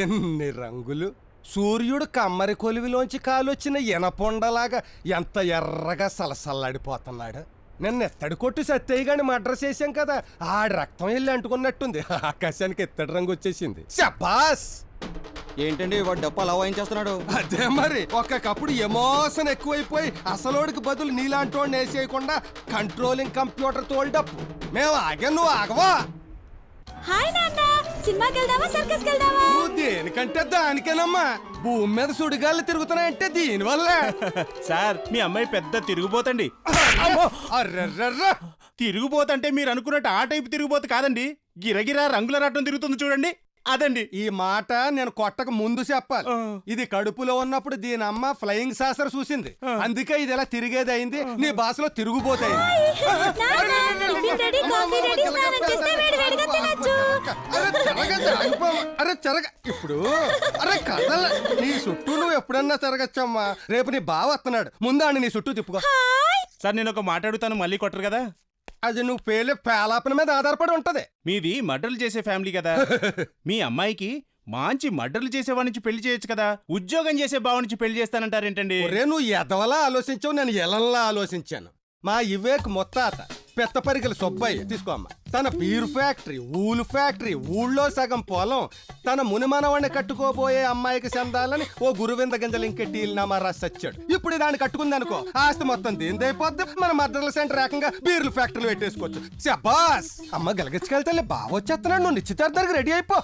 ఎన్ని రంగులు? సూర్యుడు కమ్మరి కొలివిలోంచి కాలొచ్చిన ఎనపొండలాగా ఎంత ఎర్రగా సలసల్లాడిపోతున్నాడు. నిన్న ఎత్తడి కొట్టు సత్తయ్య గాని మడ్ర చేశాం కదా ఆడి రక్తం వెళ్ళి అంటుకున్నట్టుంది. ఆకాశానికి ఎత్తడి రంగు వచ్చేసింది. శబాస్! ఏంటండి వాడు డప్పు అలా వాయించేస్తున్నాడు? అదే మరి ఒక్కొక్కప్పుడు ఎమోషన్ ఎక్కువైపోయి అసలోడికి బదులు నీలాంటోడిని వేసేయకుండా కంట్రోలింగ్ కంప్యూటర్ తోల్డప్పు మేము ఆగా నువ్వు ఆగవా? హాయ్ నాన్న! సినిమాకి వెళ్దామా సర్కస్ వెళ్దామా దేనికంటే దానికేనమ్మా భూమి మీద సుడిగాళ్ళు తిరుగుతున్నాయంటే దీనివల్లే సార్ మీ అమ్మాయి పెద్ద తిరుగుబోతండి అమ్మో! అర్రర్రర్ర! తిరుగుబోతంటే మీరు అనుకున్నట్టు ఆ టైపు తిరుగుబోతు కాదండి గిరగిరా రంగుల రాటం తిరుగుతుంది చూడండి అదండి ఈ మాట నేను కొట్టక ముందు చెప్పాలి. ఇది కడుపులో ఉన్నప్పుడు దీని అమ్మ ఫ్లయింగ్ సాసర్ చూసింది అందుకే ఇది ఇలా తిరిగేది అయింది నీ భాషలో తిరుగుబోతాయింది అరే చెరగ జారిపోమ్మ. అరే చెరగ ఇప్పుడు అరే కదల నీ చుట్టూ నువ్వు ఎప్పుడన్నా తిరగచ్చమ్మా? రేపు నీ బావ వస్తున్నాడు. ముందాన్ని నీ చుట్టూ తిప్పుకో. సార్ నేను ఒక మాట అడుగుతాను మళ్ళీ కొట్టరు కదా? అది నువ్వు పేలే పేలాపన మీద ఆధారపడి ఉంటది. మీది మర్డర్లు చేసే ఫ్యామిలీ కదా. మీ అమ్మాయికి మంచి మర్డర్లు చేసేవాడి నుంచి పెళ్ళి చేయొచ్చు కదా. ఉద్యోగం చేసే బావ నుంచి పెళ్ళి చేస్తానంటారేంటండి? ఒరే నువ్వు ఎదవలా ఆలోచించావు నేను ఎలంలా ఆలోచించాను. మా ఇవేక్ మొత్తాత. పెత్తపరికల సుబ్బయ్య. తీసుకో అమ్మ. తన బీర్ ఫ్యాక్టరీ ఊలు ఫ్యాక్టరీ ఊళ్ళో సగం పొలం. తన మునిమనవాణ్ణి కట్టుకోబోయే అమ్మాయికి చెందాలని ఓ గురువింద గింజలు ఇంకెట్టి సచ్చాడు ఇప్పుడు దాన్ని కట్టుకుంది అనుకో. ఆస్తి మొత్తం దేనిదైపోద్ది మన మద్దతుల సెంటర్ రకంగా బీర్లు ఫ్యాక్టరీలు పెట్టేసుకోవచ్చు. శబాస్! అమ్మ గలగచ్చుకెళ్తే బాగా వచ్చేస్తున్నాడు నువ్వు నిశ్చితార్థానికి రెడీ అయిపో.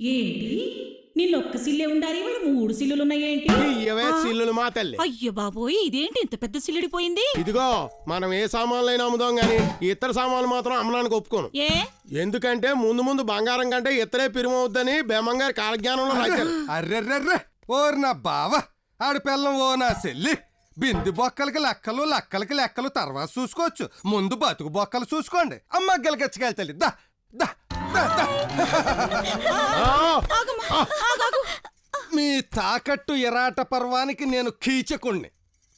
ఏంటి? నిన్న ఒక్క సిల్లే ఉండాలి ఇవాళ మూడు సిల్లులు ఉన్నాయేంటి ఇవే సిల్లులు మా తల్లి. అయ్యో బాబోయ్ ఇదేంటి ఇంత పెద్ద సిల్లుడిపోయింది? ఇదిగో మనం ఏ సామాన్లైనా అమ్ముదాం గాని ఇతర సామాన్లు మాత్రం అమ్మడానికి ఒప్పుకోను. ఏ? ఎందుకంటే ముందు ముందు బంగారం కంటే ఇతరే పిరుమవుద్దని బేమంగారి కాలజ్ఞానంలో రాశారు. అర్రెర్రెర్రె ఓర్ నా బావ ఆడి పిల్లం ఓ నా చెల్లి బింది బొక్కలకి లెక్కలు లెక్కలకి లెక్కలు తర్వాత చూసుకోవచ్చు. ముందు బతుకు బొక్కలు చూసుకోండి. అమ్మ దా దా, దా. మీ తాకట్టు ఎరాట పర్వానికి నేను కీచకుణ్ణి.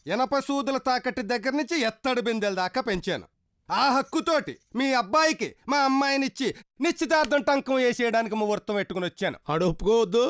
ఎనప సూదుల తాకట్టు దగ్గర నుంచి ఎత్తడి బిందెల దాకా పెంచాను. ఆ హక్కుతోటి మీ అబ్బాయికి మా అమ్మాయినిచ్చి నిశ్చితార్థం టంకం వేసేయడానికి ముహూర్తం పెట్టుకుని వచ్చాను. ఏంటి?